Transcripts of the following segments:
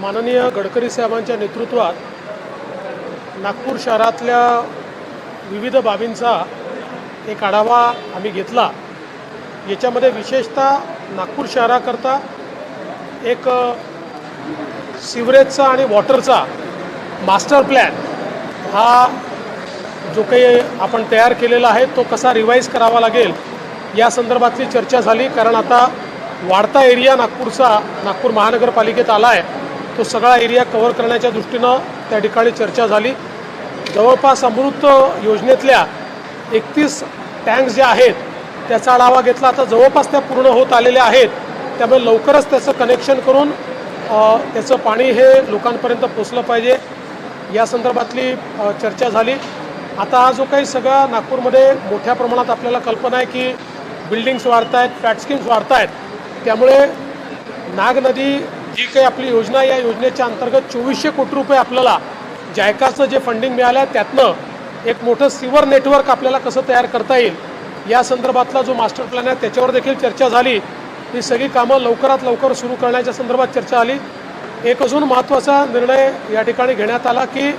माननीय गडकरी साहेबांच्या नेतृत्वात नागपूर शहरातल्या विविध बाबींचा एक आढावा आम्ही घेतला. याच्यामध्ये विशेषतः नागपूर शहराकरता एक सिवरेजचा आणि वॉटरचा मास्टर प्लॅन हा जो काही आपण तयार केलेला आहे तो कसा रिवाईज करावा लागेल या संदर्भातली चर्चा झाली. कारण आता वाढता एरिया नागपूरचा नागपूर महानगरपालिकेत आला आहे तो सगळा एरिया कव्हर करण्याच्या दृष्टीनं त्या ठिकाणी चर्चा झाली. जवळपास अमृत योजनेतल्या एकतीस टँक्स ज्या आहेत त्याचा आढावा घेतला. आता जवळपास त्या पूर्ण होत आलेल्या आहेत. त्यामुळे लवकरच त्याचं कनेक्शन करून त्याचं पाणी हे लोकांपर्यंत पोचलं पाहिजे. या संदर्भातली चर्चा झाली. आता हा जो काही सगळा नागपूरमध्ये मोठ्या प्रमाणात आपल्याला कल्पना आहे की बिल्डिंग्स वाढत आहेत फ्लॅट स्कीम्स वाढत आहेत त्यामुळे नाग नदी जी काही आपली योजना या योजनेच्या अंतर्गत चोवीसशे कोटी रुपये आपल्याला जायकाचं जे फंडिंग मिळालं आहे त्यातनं एक मोठं सिवर नेटवर्क आपल्याला कसं तयार करता येईल या संदर्भातला जो मास्टर प्लॅन आहे त्याच्यावर देखील चर्चा झाली. ही सगळी कामं लवकरात लवकर सुरू करण्याच्या संदर्भात चर्चा आली. एक अजून महत्त्वाचा निर्णय या ठिकाणी घेण्यात आला की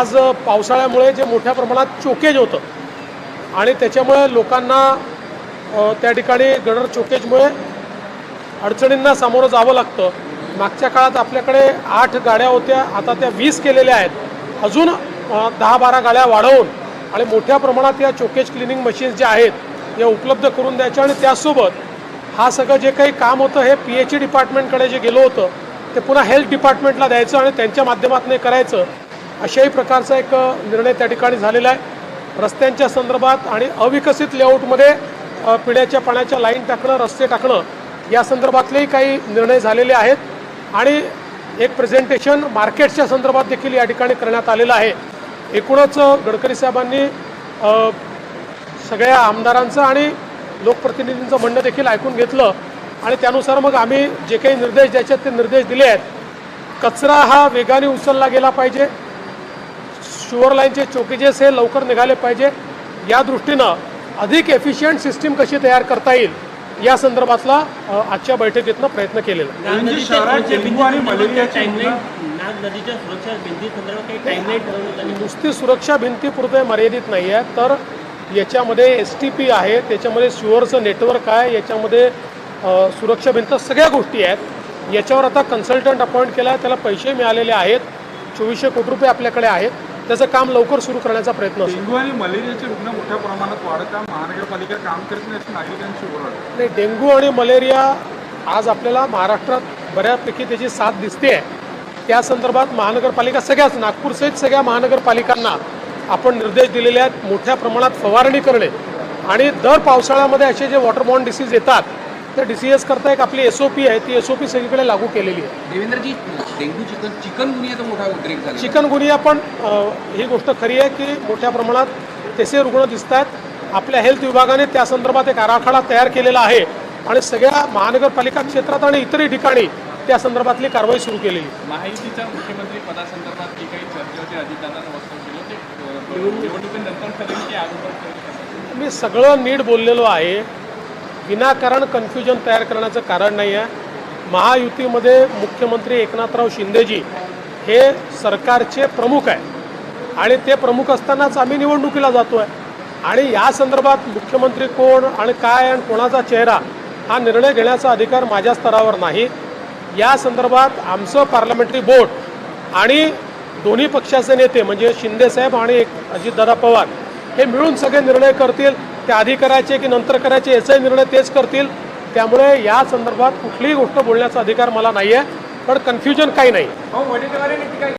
आज पावसाळ्यामुळे जे मोठ्या प्रमाणात चोकेज होतं आणि त्याच्यामुळे लोकांना त्या ठिकाणी गडर चोकेजमुळे अडचणींना सामोरं जावं लागतं. मागच्या काळात आपल्याकडे आठ गाड्या होत्या आता त्या वीस केलेल्या आहेत. अजून दहा बारा गाड्या वाढवून आणि मोठ्या प्रमाणात या चोकेज क्लिनिंग मशीन्स ज्या आहेत या उपलब्ध करून द्यायच्या आणि त्यासोबत हा सगळं जे काही काम होतं हे पी एच ई डिपार्टमेंटकडे जे गेलं होतं ते पुन्हा हेल्थ डिपार्टमेंटला द्यायचं आणि त्यांच्या माध्यमातून करायचं. अशाही प्रकारचा एक निर्णय त्या ठिकाणी झालेला आहे. रस्त्यांच्या संदर्भात आणि अविकसित लेआउटमध्ये पिण्याच्या पाण्याच्या लाईन टाकणं रस्ते टाकणं या संदर्भातलेही काही निर्णय झालेले आहेत आणि एक प्रेझेंटेशन मार्केटच्या संदर्भात देखील या ठिकाणी करण्यात आलेलं आहे. एकूणच गडकरी साहेबांनी सगळ्या आमदारांचं आणि लोकप्रतिनिधींचं म्हणणं देखील ऐकून घेतलं आणि त्यानुसार मग आम्ही जे काही निर्देश द्यायचे आहेत ते निर्देश दिले आहेत. कचरा हा वेगाने उचलला गेला पाहिजे. शुअर लाईनचे चोकेजेस हे लवकर निघाले पाहिजे. या दृष्टीनं अधिक एफिशियंट सिस्टीम कशी तयार करता येईल? या संदर्भातला आजच्या बैठकीतनं प्रयत्न केलेला. म्हणजे नुसती सुरक्षा भिंतीपुरते मर्यादित नाही आहे तर याच्यामध्ये एस टी पी आहे त्याच्यामध्ये शुअरचं नेटवर्क आहे याच्यामध्ये सुरक्षा भिंत सगळ्या गोष्टी आहेत. याच्यावर आता कन्सल्टंट अपॉइंट केला आहे त्याला पैसे मिळालेले आहेत. चोवीसशे कोटी रुपये आपल्याकडे आहेत. त्याचं काम लवकर सुरू करण्याचा प्रयत्न असतो. डेंग्यू आणि मलेरियाचे रुग्ण मोठ्या प्रमाणात वाढत आहे. महानगरपालिका काम करत नाही अशी नागरिकांची ओरड आहे. नाही डेंग्यू आणि मलेरिया आज आपल्याला महाराष्ट्रात बऱ्यापैकी त्याची साथ दिसते आहे त्या संदर्भात महानगरपालिका सगळ्याच नागपूरसहित सगळ्या महानगरपालिकांना आपण निर्देश दिलेले आहेत मोठ्या प्रमाणात फवारणी करणे. आणि दर पावसाळ्यामध्ये असे जे वॉटरबॉर्न डिसीज येतात त्या डिसीजेस करता एक आपली एस ओ पी आहे ती एस ओ पी सगळीकडे लागू केलेली आहे. देवेंद्रजी डेंग्यू चिकन चिकन गुन्ह्याचा मोठा उद्रेक झाला चिकनगुनिया पण ही गोष्ट खरी आहे की मोठ्या प्रमाणात तसे रुग्ण दिसत आहेत आपल्या हेल्थ विभागाने त्या संदर्भात एक आराखडा तयार केलेला आहे आणि सगळ्या महानगरपालिका क्षेत्रात आणि इतरही ठिकाणी त्या संदर्भातली कारवाई सुरू केलेली. महायुतीच्या मुख्यमंत्री पदासंदर्भात जी काही चर्चा होती केलं ते निवडणुकीनंतर ठरेल की मी सगळं नीट बोललेलो आहे. विनाकारण कन्फ्युजन तयार करण्याचं कारण नाही आहे महायुतीमध्ये मुख्यमंत्री एकनाथराव शिंदेजी हे सरकारचे प्रमुख आहे आणि ते प्रमुख असतानाच आम्ही निवडणुकीला जातो आहे आणि या संदर्भात मुख्यमंत्री कोण आणि काय आणि कोणाचा चेहरा हा निर्णय घेण्याचा अधिकार माझ्या स्तरावर नाही. या संदर्भात आमचं पार्लमेंटरी बोर्ड आणि दोन्ही पक्षाचे नेते म्हणजे शिंदेसाहेब आणि एक अजितदादा पवार हे मिळून सगळे निर्णय करतील. ते आधी करायचे की नंतर करायचे याचाही निर्णय तेच करतील. त्यामुळे या संदर्भात कुठलीही गोष्ट बोलण्याचा अधिकार मला नाही आहे पण कन्फ्युजन काही नाही.